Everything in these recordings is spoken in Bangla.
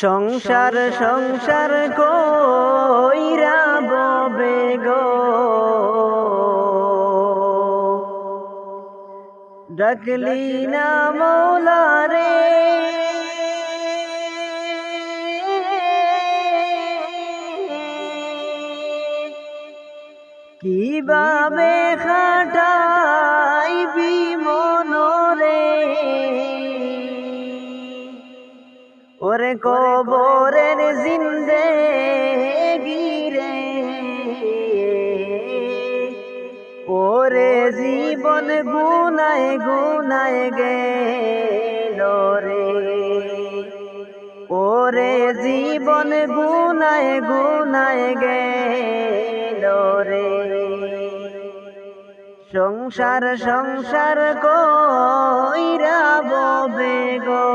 সংসার সংসার কইরা ববে গো। ডাকলি না মৌলা রে কীভাবে খাটাইবি মনরে ওরে কবরের জিন্দে গিরে ওরে জীবন গুনায় গুনায় গেল রে। ওরে জীবন গুনায় গুনায় গেল রে। সংসার সংসার কইরা ববে গো।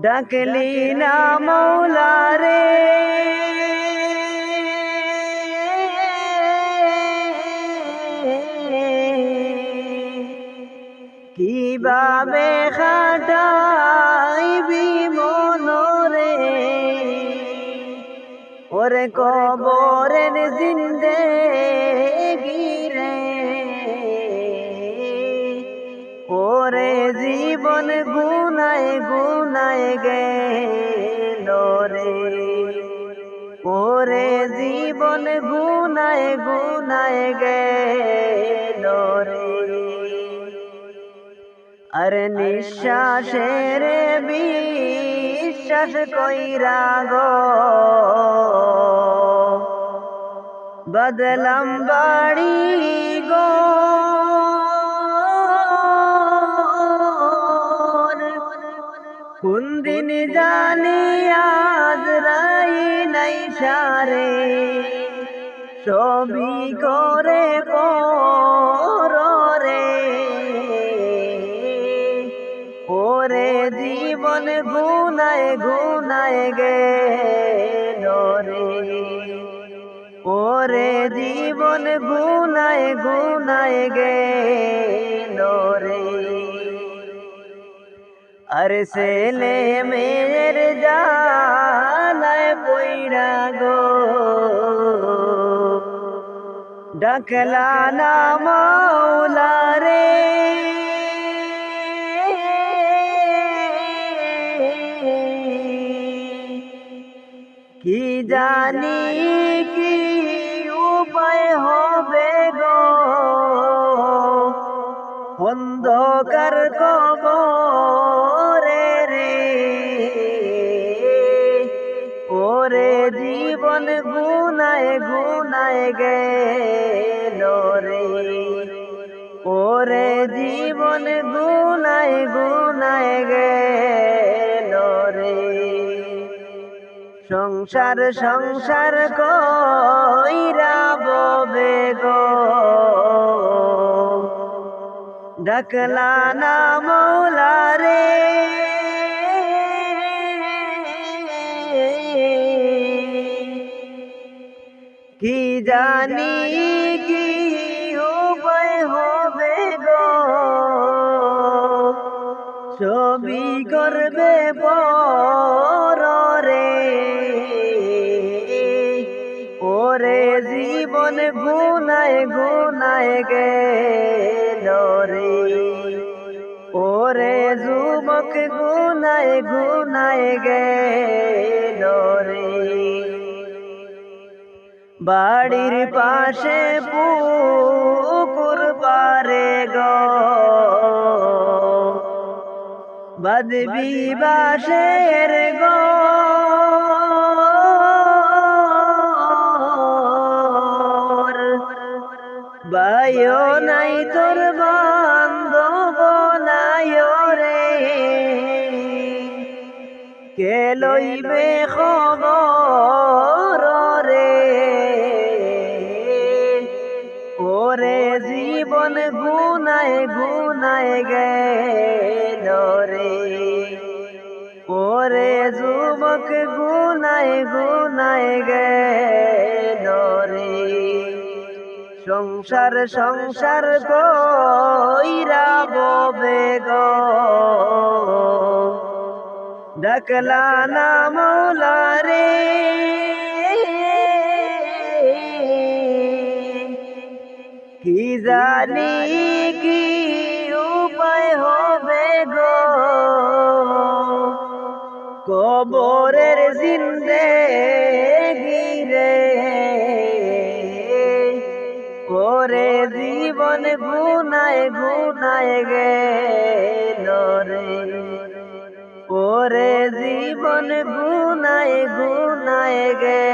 ডাকলি না মৌলা রে। ওরে কবরের জিন্দে গিরে ওরে জীবন গুনায় গুনায় গেল রে। ওরে জীবন গুনায় গুনায় গেল রে। আরে নিঃশ্বাসের বিশ্বাস কইরা গো। বদলাম বাড়ি গো। কোন দিন জানি আজ রাই নাই সারে। ছবি করে পরে গুনায় গুনায় গেল রে ওরে জীবন গুনায় গুনায় গেল রে আরে ছেলে মেয়ের জানায় পইরা গো, ডাকলা না মাওলা রে। জানি কি উপায় হবে গো। অন্ধকার কবরে রে, ওরে জীবন গুনায় গুনায় গেল রে। ওরে জীবন গুনায় গুনায় গেল রে। সংসার সংসার কইরা ববে গো ডাকলা না মৌলা রে কি জানি কি উপায় হবে গো। ছবি করবে রে ওরে জীবন গুনায় গুনায় গেল রে। ওরে যুবক গুনায় গুনায় গেল রে। বাড়ির পাশে পুকুর পারে গো। বাদবি বাসের গো। বায়ো নাই তোর বান্ধব নাই রে। কে লইবে খবর রে? ওরে জীবন গুনায় গুনায় গেল রে। ওরে যুবক গুনায় গুনায় গেল রে। সংসার সংসার কইরা ববে গো। ডাকলা না মৌলা রে। কি জানি কি উপায় হবে গো। কবরের জীবন গুনায় গুনায় গে রে। ওরে জীবন গুনায় গুনায় গে